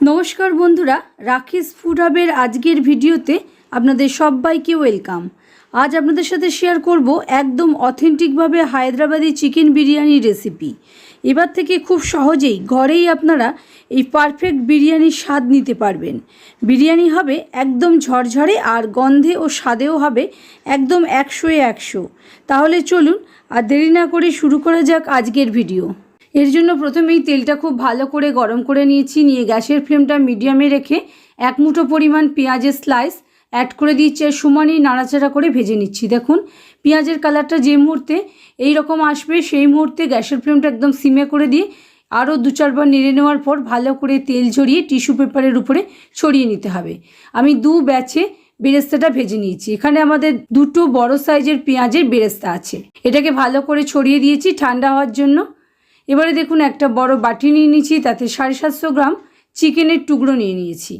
নমস্কার বন্ধুরা, রাকেশ ফুড হাবের আজকের ভিডিওতে আপনাদের সবাইকে ওয়েলকাম। আজ আপনাদের সাথে শেয়ার করব একদম অথেন্টিকভাবে হায়দ্রাবাদি চিকেন বিরিয়ানি রেসিপি। এবার থেকে খুব সহজেই ঘরেই আপনারা এই পারফেক্ট বিরিয়ানির স্বাদ নিতে পারবেন। বিরিয়ানি হবে একদম ঝরঝরে আর গন্ধে ও স্বাদেও হবে একদম একশোয় একশো। তাহলে চলুন আর দেরি না করে শুরু করা যাক আজকের ভিডিও। এর জন্য প্রথমেই তেলটা খুব ভালো করে গরম করে নিয়েছি। নিয়ে গ্যাসের ফ্লেমটা মিডিয়ামে রেখে এক মুঠো পরিমাণ পেঁয়াজের স্লাইস অ্যাড করে দিচ্ছি আর সমানই নাড়াচাড়া করে ভেজে নিচ্ছি। দেখুন, পেঁয়াজের কালারটা যে মুহূর্তে এই রকম আসবে, সেই মুহূর্তে গ্যাসের ফ্লেমটা একদম সিমে করে দিয়ে আরও দু চারবার নেড়ে নেওয়ার পর ভালো করে তেল ঝরিয়ে টিস্যু পেপারের উপরে ছড়িয়ে নিতে হবে। আমি দু ব্যাচে বেরেস্তাটা ভেজে নিয়েছি। এখানে আমাদের দুটো বড় সাইজের পেঁয়াজের বেরেস্তা আছে। এটাকে ভালো করে ছড়িয়ে দিয়েছি ঠান্ডা হওয়ার জন্য। এবারে দেখুন একটা বড় বাটি নিয়ে নিয়েছি, তাতে সাড়ে সাতশো গ্রাম চিকেনের টুকরো নিয়ে নিয়েছি।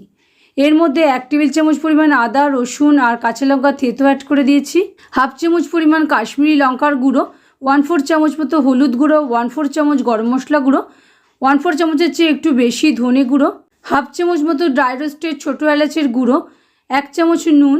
এর মধ্যে এক টেবিল চামচ পরিমাণ আদা, রসুন আর কাঁচা লঙ্কা থেতো অ্যাড করে দিয়েছি। হাফ চামচ পরিমাণ কাশ্মীরি লঙ্কার গুঁড়ো ওয়ান ফোর চামচ মতো হলুদ গুঁড়ো ওয়ান ফোর চামচ গরম মশলা গুঁড়ো ওয়ান ফোর চামচের চেয়ে একটু বেশি ধনে গুঁড়ো, হাফ চামচ মতো ড্রাই রোস্টেড ছোটো এলাচের গুঁড়ো, এক চামচ নুন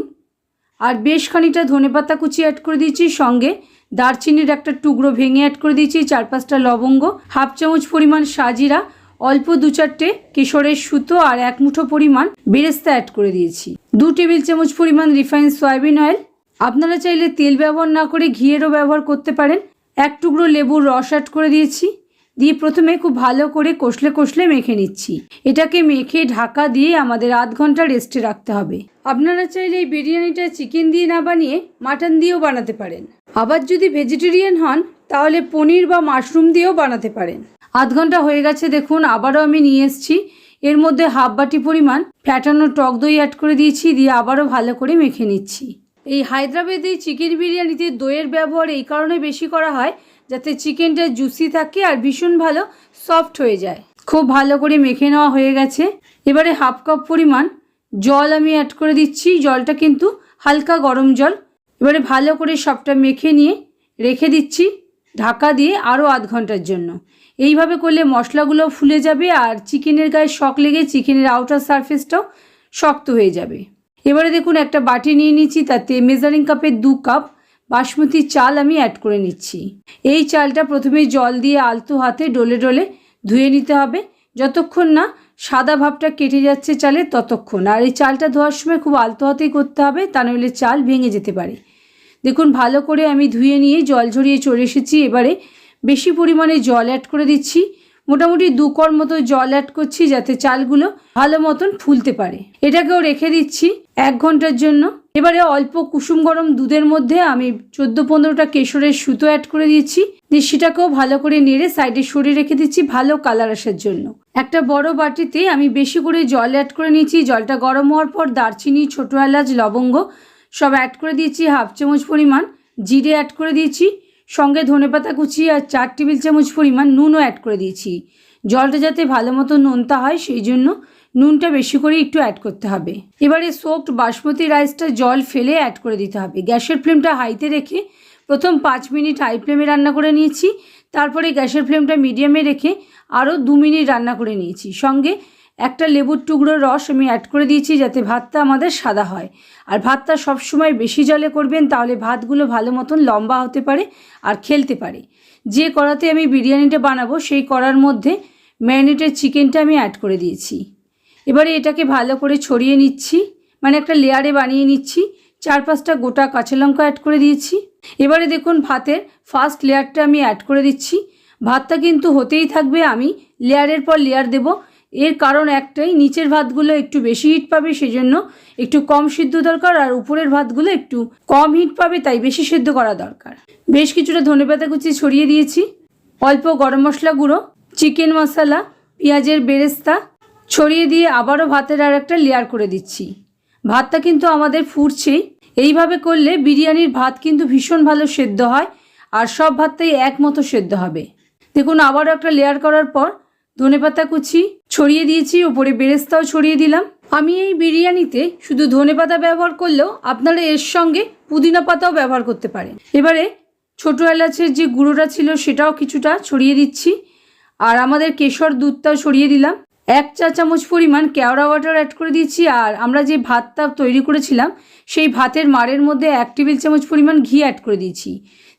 আর বেশ খানিকটা ধনেপাতা কুচি অ্যাড করে দিয়েছি, সঙ্গে দারচিনির একটা টুকরো ভেঙে অ্যাড করে দিয়েছি চার পাঁচটা লবঙ্গ হাফ চামচ পরিমাণ সাজিরা, অল্প দু চারটে কেশরের সুতো আর এক মুঠো পরিমাণ বেরেস্তা অ্যাড করে দিয়েছি। দু টেবিল চামচ পরিমাণ রিফাইন সয়াবিন অয়েল আপনারা চাইলে তেল ব্যবহার না করে ঘিয়েরও ব্যবহার করতে পারেন। এক টুকরো লেবুর রস অ্যাড করে দিয়েছি। দিয়ে প্রথমে খুব ভালো করে কষলে কষলে মেখে নিচ্ছি। এটাকে মেখে ঢাকা দিয়ে আমাদের আধ ঘণ্টা রেস্টে রাখতে হবে। আপনারা চাইলে এই বিরিয়ানিটা চিকেন দিয়ে না বানিয়ে মাটন দিয়েও বানাতে পারেন। আবার যদি ভেজিটেরিয়ান হন, তাহলে পনির বা মাশরুম দিয়েও বানাতে পারেন। আধ ঘণ্টা হয়ে গেছে দেখুন, আবারও আমি নিয়ে এসেছি। এর মধ্যে হাফ বাটি পরিমাণ ফ্যাটানো টক দই অ্যাড করে দিয়েছি, দিয়ে আবারও ভালো করে মেখে নিচ্ছি। এই হায়দ্রাবাদি চিকেন বিরিয়ানিতে দইয়ের ব্যবহার এই কারণে বেশি করা হয় যাতে চিকেনটা জুসি থাকে আর ভীষণ ভালো সফট হয়ে যায়। খুব ভালো করে মেখে নেওয়া হয়ে গেছে। এবারে হাফ কাপ পরিমাণ জল আমি অ্যাড করে দিচ্ছি। জলটা কিন্তু হালকা গরম জল। এবারে ভালো করে সবটা মেখে নিয়ে রেখে দিচ্ছি ঢাকা দিয়ে আরও আধ ঘণ্টার জন্য। এইভাবে করলে মশলাগুলো ফুলে যাবে আর চিকেনের গায়ে শক লেগে চিকেনের আউটার সারফেসটাও শক্ত হয়ে যাবে। এবারে দেখুন একটা বাটি নিয়ে নিচ্ছি, তাতে মেজারিং কাপের দু কাপ বাসমতি চাল আমি অ্যাড করে নিচ্ছি। এই চালটা প্রথমে জল দিয়ে আলতো হাতে ডলে ডলে ধুয়ে নিতে হবে। যতক্ষণ না সাদা ভাবটা কেটে যাচ্ছে চালে ততক্ষণ। আর এই চালটা ধোয়ার সময় খুব আলতো হাতেই করতে হবে, তা নইলে চাল ভেঙে যেতে পারে। দেখুন, ভালো করে আমি ধুয়ে নিয়ে জল ঝরিয়ে চলে এসেছি। এবারে বেশি পরিমাণে জল অ্যাড করে দিচ্ছি। মোটামুটি দু কর মতো জল অ্যাড করছি যাতে চালগুলো ভালো মতন ফুলতে পারে। এটাকেও রেখে দিচ্ছি এক ঘণ্টার জন্য। এবারে অল্প কুসুম গরম দুধের মধ্যে আমি চোদ্দ পনেরোটা কেশরের সুতো অ্যাড করে দিয়েছি। দিয়ে সেটাকেও ভালো করে নেড়ে সাইডে সরিয়ে রেখে দিচ্ছি ভালো কালার আসার জন্য। একটা বড় বাটিতে আমি বেশি করে জল অ্যাড করে নিয়েছি। জলটা গরম হওয়ার পর দারচিনি, ছোটো এলাচ, লবঙ্গ সব অ্যাড করে দিয়েছি হাফ চামচ পরিমাণ। জিরে অ্যাড করে দিয়েছি। সঙ্গে ধনেপাতা কুচি আর চার টেবিল চামচ পরিমাণ নুনও অ্যাড করে দিয়েছি। জলটা যাতে ভালো মতো নোনতা হয় সেই জন্য নুনটা বেশি করে একটু অ্যাড করতে হবে। এবারে সোকড বাসমতি রাইসটা জল ফেলে অ্যাড করে দিতে হবে। গ্যাসের ফ্লেমটা হাইতে রেখে প্রথম পাঁচ মিনিট হাই ফ্লেমে রান্না করে নিয়েছি। তারপরে গ্যাসের ফ্লেমটা মিডিয়ামে রেখে আরও দু মিনিট রান্না করে নিয়েছি। সঙ্গে একটা লেবুর টুকরোর রস আমি অ্যাড করে দিয়েছি যাতে ভাতটা আমাদের সাদা হয়। আর ভাতটা সবসময় বেশি জলে করবেন তাহলে ভাতগুলো ভালো মতন লম্বা হতে পারে আর খেলতে পারে। যে কড়াতে আমি বিরিয়ানিটা বানাবো সেই কড়ার মধ্যে ম্যারিনেটেড চিকেনটা আমি অ্যাড করে দিয়েছি। এবারে এটাকে ভালো করে ছড়িয়ে নিচ্ছি। মানে একটা লেয়ারে বানিয়ে নিচ্ছি। চার পাঁচটা গোটা কাঁচা লঙ্কা অ্যাড করে দিয়েছি। এবারে দেখুন ভাতের ফার্স্ট লেয়ারটা আমি অ্যাড করে দিচ্ছি। ভাতটা কিন্তু হতেই থাকবে আমি লেয়ারের পর লেয়ার দেব। এর কারণ একটাই, নিচের ভাতগুলো একটু বেশি হিট পাবে, সেজন্য একটু কম সিদ্ধ দরকার আর উপরের ভাতগুলো একটু কম হিট পাবে, তাই বেশি সিদ্ধ করা দরকার। বেশ কিছুটা ধনেপাতা কুচি ছড়িয়ে দিয়েছি। অল্প গরম মশলা গুঁড়ো চিকেন মশলা পেঁয়াজের বেরেস্তা ছড়িয়ে দিয়ে আবারও ভাতের আর একটা লেয়ার করে দিচ্ছি। ভাতটা কিন্তু আমাদের ফুটছেই এইভাবে করলে বিরিয়ানির ভাত কিন্তু ভীষণ ভালো সেদ্ধ হয় আর সব ভাতটাই একমতো সেদ্ধ হবে। দেখুন, আবারও একটা লেয়ার করার পর ধনেপাতা কুচি ছড়িয়ে দিয়েছি ওপরে বেরেস্তাও ছড়িয়ে দিলাম। আমি এই বিরিয়ানিতে শুধু ধনেপাতা ব্যবহার করলেও আপনারা এর সঙ্গে পুদিনা পাতাও ব্যবহার করতে পারেন। এবারে ছোটো এলাচের যে গুঁড়োটা ছিল সেটাও কিছুটা ছড়িয়ে দিচ্ছি। আর আমাদের কেশর দুধটাও ছড়িয়ে দিলাম। এক চা চামচ পরিমাণ কেওড়া ওয়াটার অ্যাড করে দিয়েছি, আর আমরা যে ভাতটা তৈরি করেছিলাম, সেই ভাতের মারের মধ্যে এক টেবিল চামচ পরিমাণ ঘি অ্যাড করে দিয়েছি।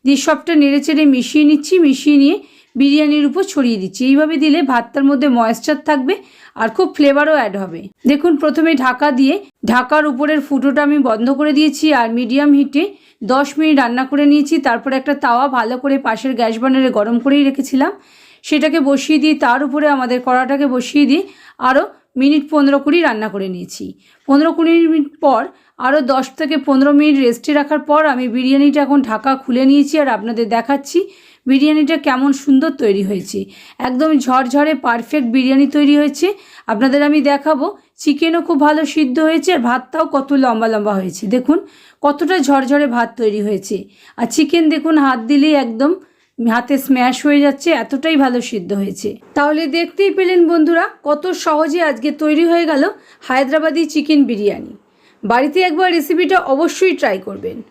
দিয়ে সবটা নেড়ে চেড়ে মিশিয়ে নিচ্ছি, মিশিয়ে নিয়ে বিরিয়ানির উপর ছড়িয়ে দিচ্ছি। এইভাবে দিলে ভাতটার মধ্যে ময়েশ্চার থাকবে আর খুব ফ্লেভারও অ্যাড হবে। দেখুন, প্রথমে ঢাকা দিয়ে, ঢাকার উপরের ফুটোটা আমি বন্ধ করে দিয়েছি, আর মিডিয়াম হিটে দশ মিনিট রান্না করে নিয়েছি। তারপরে একটা তাওয়া ভালো করে পাশের গ্যাস বানারে গরম করেই রেখেছিলাম। সেটাকে বসিয়ে দিয়ে, তার উপরে আমাদের কড়াটাকে বসিয়ে দিয়ে আরও মিনিট পনেরো কুড়ি রান্না করে নিয়েছি। পনেরো কুড়ি মিনিট পর আরও দশ থেকে পনেরো মিনিট রেস্টে রাখার পর আমি বিরিয়ানিটা এখন ঢাকা খুলে নিয়েছি আর আপনাদের দেখাচ্ছি বিরিয়ানিটা কেমন সুন্দর তৈরি হয়েছে। একদম ঝরঝরে পারফেক্ট বিরিয়ানি তৈরি হয়েছে। আপনাদের আমি দেখাবো চিকেনও খুব ভালো সিদ্ধ হয়েছে আর ভাতটাও কত লম্বা লম্বা হয়েছে। দেখুন, কতটা ঝরঝরে ভাত তৈরি হয়েছে। আর চিকেন দেখুন, হাত দিলেই একদম হাতে স্ম্যাশ হয়ে যাচ্ছে, এতটাই ভালো সিদ্ধ হয়েছে। তাহলে দেখতেই পেলেন বন্ধুরা, কত সহজে আজকে তৈরি হয়ে গেল হায়দ্রাবাদি চিকেন বিরিয়ানি। বাড়িতে একবার রেসিপিটা অবশ্যই ট্রাই করবেন।